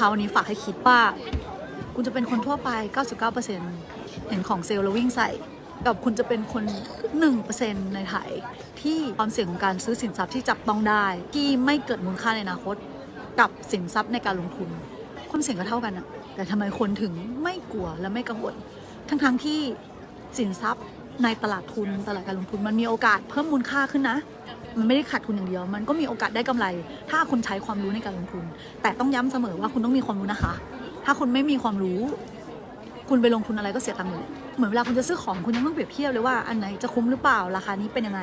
คราวนี้ฝากให้คิดว่า คุณจะเป็นคนทั่วไป 99%เห็นของเซลล์แล้ววิ่งใส่ กับคุณจะเป็นคน 1%ในไทย ที่ความเสี่ยงของการซื้อสินทรัพย์ที่จับต้องได้ ที่ไม่เกิดมูลค่าในอนาคต กับสินทรัพย์ในการลงทุน ความเสี่ยงก็เท่ากันอะแต่ทำไมคนถึงไม่กลัวและไม่กังวล ทั้งๆที่สินทรัพย์ในตลาดทุนตลาดการลงทุนมันมีโอกาสเพิ่มมูลค่าขึ้นนะ มันไม่ได้ขาดทุนอย่างเดียว มันก็มีโอกาสได้กำไร ถ้าคุณใช้ความรู้ในการลงทุน แต่ต้องย้ำเสมอว่าคุณต้องมีความรู้นะคะ ถ้าคุณไม่มีความรู้ คุณไปลงทุนอะไรก็เสียตังค์เลยเหมือนเวลาคุณจะซื้อของคุณยังต้องเปรียบเทียบเลยว่าอันไหนจะคุ้มหรือเปล่าราคานี้เป็นยังไง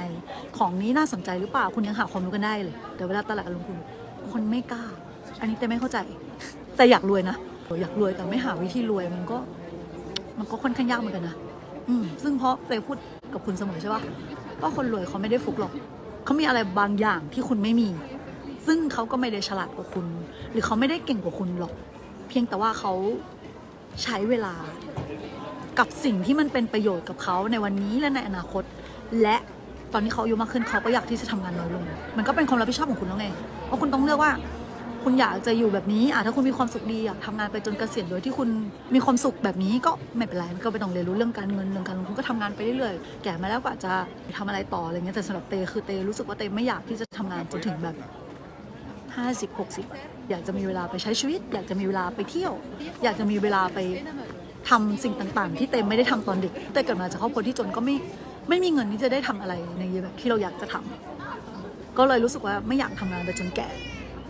ของนี้น่าสนใจหรือเปล่าคุณยังหาความรู้กันได้เลยแต่เวลาตลาดการลงทุน คนไม่กล้า อันนี้แต่ไม่เข้าใจ แต่อยากรวยนะอยากรวยแต่ไม่หาวิธีรวยมันก็ มันก็ค่อนข้างยากเหมือนกันนะอืมซึ่งเพราะเตยพูดกับคุณเสมอใช่ปะว่าคนรวยเขาไม่ได้ฟุกหรอก เขามีอะไรบางอย่างที่คุณไม่มี ซึ่งเขาก็ไม่ได้ฉลาดกว่าคุณ หรือเขาไม่ได้เก่งกว่าคุณหรอก เพียงแต่ว่าเขาใช้เวลากับสิ่งที่มันเป็นประโยชน์กับเขาในวันนี้และในอนาคต และตอนนี้เขาอายุมากขึ้นเขาก็อยากที่จะทำงานน้อยลง มันก็เป็นความรับผิดชอบของคุณแล้วไง เพราะคุณต้องเลือกว่า คุณอยากจะอยู่แบบนี้อะถ้าคุณมีความสุขดีอยากทำงานไปจนเกษียณโดยที่คุณมีความสุขแบบนี้ก็ไม่เป็นไรมันก็ไม่ต้องเรียนรู้เรื่องการเงินเรื่องการลงทุนก็ทำงานไปเรื่อยๆแก่มาแล้วก็อาจจะทำอะไรต่ออะไรเงี้ยแต่สำหรับเตคือเตรู้สึกว่าเตไม่อยากที่จะทำงานจนถึงแบบ50 60 อยากจะมีเวลาไปใช้ชีวิต อยากจะมีเวลาไปเที่ยว อยากจะมีเวลาไปทำสิ่งต่างๆ ที่เต็มไม่ได้ทำตอนเด็ก แต่เกิดมาจากครอบครัวที่จนก็ไม่ไม่มีเงินที่จะได้ทำอะไรในแบบที่เราอยากจะทำก็เลยรู้สึกว่าไม่อยากทำงานไปจนแก่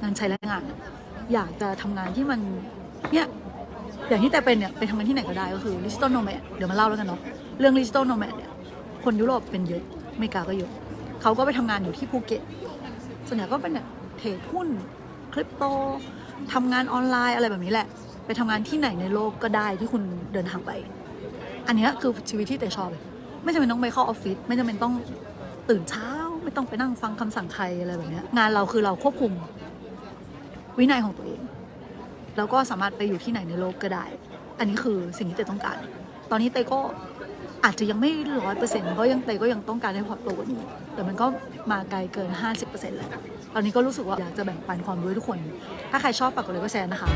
งานใช้แรงงาน อยากจะทำงานที่มันเนี่ยอย่างที่แต่เป็นเนี่ยไปทำงานที่ไหนก็ได้ก็คือดิจิตอลโนแมดเดี๋ยวมาเล่าแล้วกันเนาะเรื่องดิจิตอลโนแมดเนี่ยคนยุโรปเป็นเยอะอเมริกาก็เยอะเขาก็ไปทำงานอยู่ที่ภูเก็ตส่วนใหญ่ก็เป็นแบบเทรดหุ้นคริปโตทำงานออนไลน์อะไรแบบนี้แหละ ไปทำงานที่ไหนในโลกก็ได้ที่คุณเดินทางไป อันนี้คือชีวิตที่เตชอบเลยไม่จำเป็นต้องไปเข้าออฟฟิศไม่จำเป็นต้องตื่นเช้า ไม่ต้องไปนั่งฟังคำสั่งใครอะไรแบบนี้งานเราคือเราควบคุม วินัยของตัวเอง แล้วก็สามารถไปอยู่ที่ไหนในโลกก็ได้ อันนี้คือสิ่งที่เตยต้องการ ตอนนี้เตยก็อาจจะยังไม่ร้อยเปอร์เซ็นต์เพราะยังเตยก็ยังต้องการให้พอโตกว่านี้ แต่มันก็มาไกลเกิน 50%แล้ว ตอนนี้ก็รู้สึกว่าอยากจะแบ่งปันความรู้ทุกคน ถ้าใครชอบฝากกดไลค์ก็แชร์นะคะ